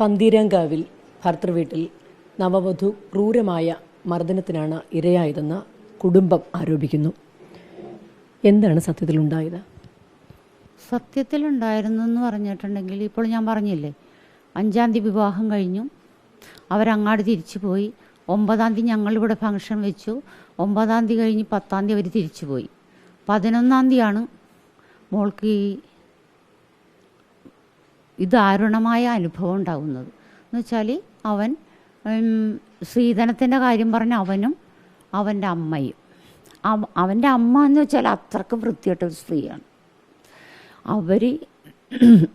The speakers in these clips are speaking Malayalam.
പന്തീരാങ്കാവിൽ ഭർത്തൃവീട്ടിൽ നവവധു ക്രൂരമായ മർദ്ദനത്തിനാണ് ഇരയായതെന്ന് കുടുംബം ആരോപിക്കുന്നു. എന്താണ് സത്യത്തിലുണ്ടായത്? സത്യത്തിലുണ്ടായിരുന്നെന്ന് പറഞ്ഞിട്ടുണ്ടെങ്കിൽ ഇപ്പോൾ ഞാൻ പറഞ്ഞില്ലേ അഞ്ചാം തീയതി വിവാഹം കഴിഞ്ഞു. അവരങ്ങാട് തിരിച്ചു പോയി ഒമ്പതാം തീയതി ഞങ്ങളിവിടെ ഫംഗ്ഷൻ വെച്ചു. ഒമ്പതാം തീയതി കഴിഞ്ഞ് പത്താം തീയതി അവർ തിരിച്ചു പോയി പതിനൊന്നാം തീയതിയാണ് മോൾക്ക് ഈ ഇദാരുണമായ അനുഭവം ഉണ്ടാകുന്നത് എന്ന് വെച്ചാൽ അവൻ സ്ത്രീധനത്തിന്റെ കാര്യം പറഞ്ഞ അവനും അവന്റെ അമ്മയും. അവ- അവന്റെ അമ്മ എന്ന് വെച്ചാൽ അത്രക്കും വൃത്തിയായിട്ട ഒരു സ്ത്രീയാണ്. അവർ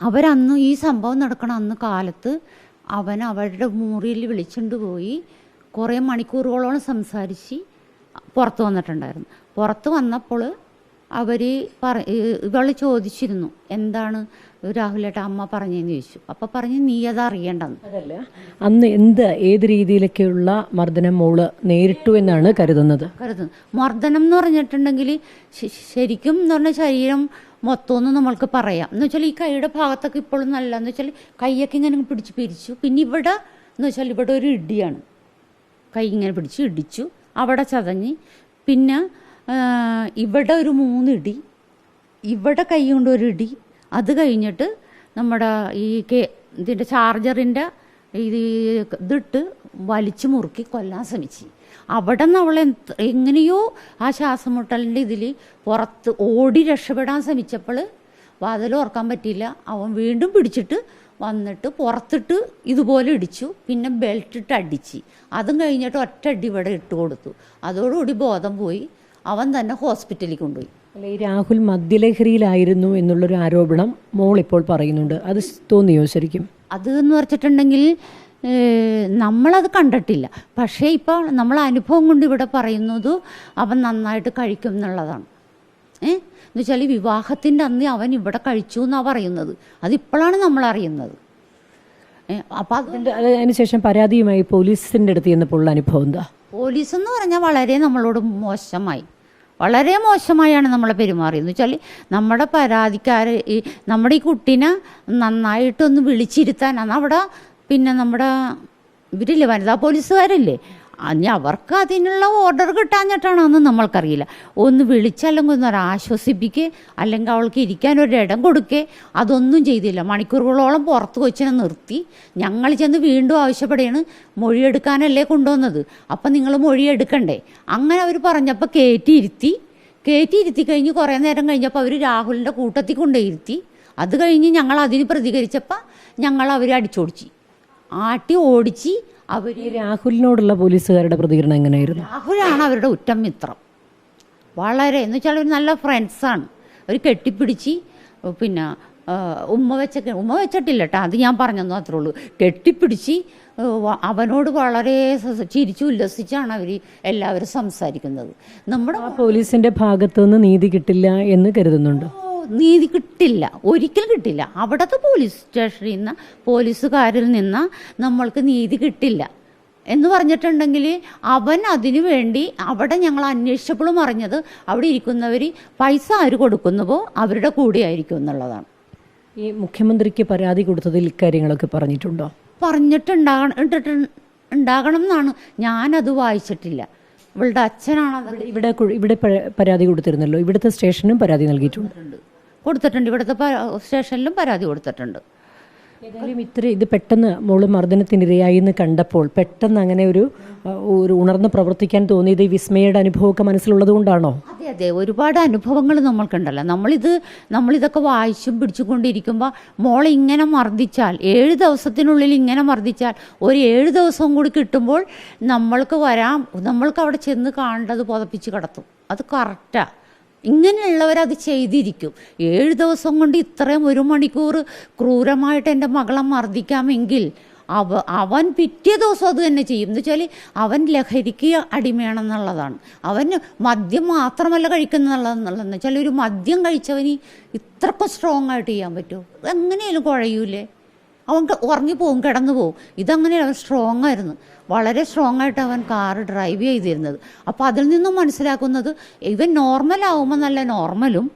അവരന്ന് ഈ സംഭവം നടക്കണ അന്ന് കാലത്ത് അവൻ അവരുടെ മുറിയിൽ വിളിച്ചുകൊണ്ട് പോയി കുറേ മണിക്കൂറുകളോളം സംസാരിച്ച് പുറത്ത് വന്നിട്ടുണ്ടായിരുന്നു. പുറത്ത് വന്നപ്പോൾ അവർ പറ ഇവൾ ചോദിച്ചിരുന്നു എന്താണ് രാഹുലേട്ട അമ്മ പറഞ്ഞതെന്ന് ചോദിച്ചു. അപ്പം പറഞ്ഞ് നീ അത് അറിയേണ്ടെന്ന്. അതല്ല അന്ന് എന്ത് ഏത് രീതിയിലൊക്കെയുള്ള മർദ്ദനം മോൾ നേരിട്ടു എന്നാണ് കരുതുന്നത്? കരുതുന്നത് മർദ്ദനം എന്ന് പറഞ്ഞിട്ടുണ്ടെങ്കിൽ ശരിക്കും എന്ന് പറഞ്ഞാൽ ശരീരം മൊത്തമൊന്നും നമ്മൾക്ക് പറയാം. എന്ന് വെച്ചാൽ ഈ കൈയുടെ ഭാഗത്തൊക്കെ ഇപ്പോഴും നല്ല എന്ന് വെച്ചാൽ കൈയൊക്കെ ഇങ്ങനെ പിടിച്ച് പിരിച്ചു. പിന്നെ ഇവിടെ എന്ന് വെച്ചാൽ ഇവിടെ ഒരു ഇടിയാണ്. കൈ ഇങ്ങനെ പിടിച്ച് ഇടിച്ചു അവിടെ ചതഞ്ഞ്. പിന്നെ ഇവിടെ ഒരു മൂന്നിടി ഇവിടെ കൈ കൊണ്ട് ഒരു ഇടി. അത് കഴിഞ്ഞിട്ട് നമ്മുടെ ഈ കെ ഇതിന്റെ ചാർജറിന്റെ ഇത് ഇതിട്ട് വലിച്ചു മുറുക്കി കൊല്ലാൻ ശ്രമിച്ചു. അവിടെ നിന്ന് അവൾ എങ്ങനെയോ ആ ശ്വാസം മുട്ടലിന്റെ ഇതിൽ പുറത്ത് ഓടി രക്ഷപ്പെടാൻ ശ്രമിച്ചപ്പോൾ വാതിൽ ഓർക്കാൻ പറ്റിയില്ല. അവൻ വീണ്ടും പിടിച്ചിട്ട് വന്നിട്ട് പുറത്തിട്ട് ഇതുപോലെ ഇടിച്ചു. പിന്നെ ബെൽറ്റ് ഇട്ട് അടിച്ച്. അതും കഴിഞ്ഞിട്ട് ഒറ്റ അടി ഇവിടെ ഇട്ട് കൊടുത്തു. അതോടുകൂടി ബോധം പോയി. അവൻ തന്നെ ഹോസ്പിറ്റലിൽ കൊണ്ടുപോയി. അല്ല ഈ രാഹുൽ മദ്യലഹരിയിലായിരുന്നു എന്നുള്ളൊരു ആരോപണം മോൾ ഇപ്പോൾ പറയുന്നുണ്ട്. അത് തോന്നിയോ ശരിക്കും? അത് എന്ന് പറഞ്ഞിട്ടുണ്ടെങ്കിൽ നമ്മളത് കണ്ടിട്ടില്ല. പക്ഷേ ഇപ്പോൾ നമ്മൾ അനുഭവം കൊണ്ട് ഇവിടെ പറയുന്നത് അവൻ നന്നായിട്ട് കഴിക്കും എന്നുള്ളതാണ്. ഏ? എന്ന് വെച്ചാൽ വിവാഹത്തിന്റെ അന്ന് അവൻ ഇവിടെ കഴിച്ചു എന്നാണ് പറയുന്നത്. അതിപ്പോഴാണ് നമ്മൾ അറിയുന്നത്. ഏ, അപ്പം അതിന്റെ അതിനുശേഷം പരാതിയുമായി പോലീസിന്റെ അടുത്ത് ചെന്നപ്പോൾ അനുഭവം എന്താ? പോലീസ് എന്ന് പറഞ്ഞാൽ വളരെ നമ്മളോട് മോശമായി. വളരെ മോശമായാണ് നമ്മളെ പെരുമാറിയെന്ന് വെച്ചാൽ നമ്മുടെ പരാതിക്കാർ ഈ നമ്മുടെ ഈ കുട്ടീനെ നന്നായിട്ടൊന്ന് വിളിച്ചിരുത്താൻ അന്ന് അവിടെ പിന്നെ നമ്മുടെ ഇവരില്ലേ വനിതാ പോലീസുകാരില്ലേ? അനി അവർക്ക് അതിനുള്ള ഓർഡർ കിട്ടാഞ്ഞിട്ടാണോന്ന് നമ്മൾക്കറിയില്ല. ഒന്ന് വിളിച്ചല്ലെങ്കിൽ ഒന്ന് ആശ്വസിപ്പിക്കുക അല്ലെങ്കിൽ അവൾക്ക് ഇരിക്കാൻ ഒരു ഇടം കൊടുക്കേ. അതൊന്നും ചെയ്തില്ല. മണിക്കൂറുകളോളം പുറത്ത് കൊച്ചിനെ നിർത്തി. ഞങ്ങൾ ചെന്ന് വീണ്ടും ആവശ്യപ്പെടുകയാണ് മൊഴിയെടുക്കാനല്ലേ കൊണ്ടുവന്നത്. അപ്പം നിങ്ങൾ മൊഴിയെടുക്കണ്ടേ. അങ്ങനെ അവർ പറഞ്ഞപ്പോൾ കയറ്റിയിരുത്തി കയറ്റിയിരുത്തി കഴിഞ്ഞ് കുറേ നേരം കഴിഞ്ഞപ്പോൾ അവർ രാഹുലിന്റെ കൂട്ടത്തിൽ കൊണ്ടുപോയിരുത്തി. അത് കഴിഞ്ഞ് ഞങ്ങൾ അതിന് പ്രതികരിച്ചപ്പോൾ ഞങ്ങൾ അവരെ അടിച്ചോടിച്ച്. ആട്ടി ഓടിച്ച് അവർ ഈ രാഹുലിനോടുള്ള പോലീസുകാരുടെ പ്രതികരണം എങ്ങനെയായിരുന്നു? രാഹുലാണ് അവരുടെ ഉറ്റം മിത്രം. വളരെ എന്ന് വെച്ചാൽ അവർ നല്ല ഫ്രണ്ട്സാണ് അവർ കെട്ടിപ്പിടിച്ച് പിന്നെ ഉമ്മ വെച്ച ഉമ്മ വെച്ചിട്ടില്ല കേട്ടോ അത് ഞാൻ പറഞ്ഞെന്നു അത്രേ ഉള്ളൂ. കെട്ടിപ്പിടിച്ച് അവനോട് വളരെ ചിരിച്ചു ഉല്ലസിച്ചാണ് അവർ എല്ലാവരും സംസാരിക്കുന്നത്. നമ്മുടെ പോലീസിന്റെ ഭാഗത്തുനിന്ന് നീതി കിട്ടില്ല എന്ന് കരുതുന്നുണ്ട്? നീതി കിട്ടില്ല. ഒരിക്കലും കിട്ടില്ല. അവിടുത്തെ പോലീസ് സ്റ്റേഷനിൽ നിന്ന് പോലീസുകാരിൽ നിന്ന് നമ്മൾക്ക് നീതി കിട്ടില്ല. എന്ന് പറഞ്ഞിട്ടുണ്ടെങ്കിൽ അവൻ അതിനു വേണ്ടി അവിടെ ഞങ്ങൾ അന്വേഷിച്ചപ്പോഴും അറിഞ്ഞത് അവിടെ ഇരിക്കുന്നവർ പൈസ ആര് കൊടുക്കുന്നുവോ അവരുടെ കൂടെ ആയിരിക്കും എന്നുള്ളതാണ്. ഈ മുഖ്യമന്ത്രിക്ക് പരാതി കൊടുത്തതിൽ ഇക്കാര്യങ്ങളൊക്കെ പറഞ്ഞിട്ടുണ്ടോ? പറഞ്ഞിട്ടുണ്ടാകണം ഉണ്ടാകണം എന്നാണ്. ഞാനത് വായിച്ചിട്ടില്ല. ഇവളുടെ അച്ഛനാണ് ഇവിടെ- ഇവിടെ പരാതി കൊടുത്തിരുന്നല്ലോ. ഇവിടുത്തെ സ്റ്റേഷനും പരാതി നൽകിയിട്ടുണ്ട്. കൊടുത്തിട്ടുണ്ട്. ഇവിടുത്തെ സ്റ്റേഷനിലും പരാതി കൊടുത്തിട്ടുണ്ട്. ഏതായാലും ഇത്ര ഇത് പെട്ടെന്ന് മോൾ മർദ്ദനത്തിനിരയായി എന്ന് കണ്ടപ്പോൾ പെട്ടെന്ന് അങ്ങനെ ഒരു ഒരു ഉണർന്ന് പ്രവർത്തിക്കാൻ തോന്നിയത് ഈ വിസ്മയുടെ അനുഭവമൊക്കെ മനസ്സിലുള്ളത് കൊണ്ടാണോ? അതെ അതെ. ഒരുപാട് അനുഭവങ്ങൾ നമ്മൾക്കുണ്ടല്ലോ. നമ്മളിത് നമ്മളിതൊക്കെ വായിച്ചും പിടിച്ചും കൊണ്ടിരിക്കുമ്പോൾ മോളെ ഇങ്ങനെ മർദ്ദിച്ചാൽ ഏഴ് ദിവസത്തിനുള്ളിൽ ഇങ്ങനെ മർദ്ദിച്ചാൽ ഒരു ഏഴ് ദിവസവും കൂടി കിട്ടുമ്പോൾ നമ്മൾക്ക് വരാം നമ്മൾക്ക് അവിടെ ചെന്ന് കാണേണ്ടത് പുതപ്പിച്ച് കിടത്തും. അത് കറക്റ്റാണ് ഇങ്ങനെയുള്ളവരത് ചെയ്തിരിക്കും. ഏഴ് ദിവസം കൊണ്ട് ഇത്രയും ഒരു മണിക്കൂർ ക്രൂരമായിട്ട് എന്റെ മകളെ മർദ്ദിക്കാമെങ്കിൽ അവ അവൻ പിറ്റേ ദിവസം അത് തന്നെ ചെയ്യും. എന്ന് വെച്ചാൽ അവൻ ലഹരിക്ക് അടിമയാണെന്നുള്ളതാണ്. അവന് മദ്യം മാത്രമല്ല കഴിക്കുന്നുള്ളതെന്നുള്ളതെന്ന് വെച്ചാൽ ഒരു മദ്യം കഴിച്ചവന് ഇത്രക്കും സ്ട്രോങ് ആയിട്ട് ചെയ്യാൻ പറ്റുമോ? എങ്ങനെയാലും കുഴയൂലേ? അവൻ ഉറങ്ങിപ്പോവും കിടന്നു പോവും. ഇതങ്ങനെ അവൻ സ്ട്രോങ് ആയിരുന്നു. വളരെ സ്ട്രോങ് ആയിട്ട് അവൻ കാർ ഡ്രൈവ് ചെയ്തിരുന്നത്. അപ്പോൾ അതിൽ നിന്നും മനസ്സിലാക്കുന്നത് ഇവൻ നോർമൽ ആവുമ്പോൾ നല്ല നോർമലും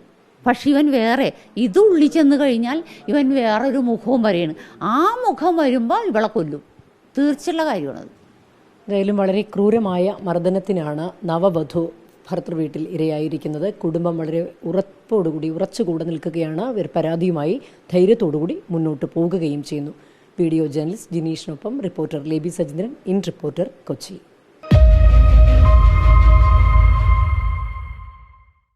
പക്ഷെ ഇവൻ വേറെ. ഇത് ഉള്ളിൽ ചെന്ന് കഴിഞ്ഞാൽ ഇവൻ വേറൊരു മുഖവും വരെയാണ്. ആ മുഖം വരുമ്പോൾ ഇവളെ കൊല്ലും. തീർച്ചയുള്ള കാര്യമാണത്. എന്തായാലും വളരെ ക്രൂരമായ മർദ്ദനത്തിനാണ് നവവധു ഭർത്തൃ വീട്ടിൽ ഇരയായിരിക്കുന്നത്. കുടുംബം വളരെ ഉറപ്പോടുകൂടി ഉറച്ചുകൂടെ നിൽക്കുകയാണ്. അവർ പരാതിയുമായി ധൈര്യത്തോടുകൂടി മുന്നോട്ട് പോകുകയും ചെയ്യുന്നു. Video journalist ജിനീഷിനൊപ്പം reporter Lebi Sajeendran in reporter Kochi.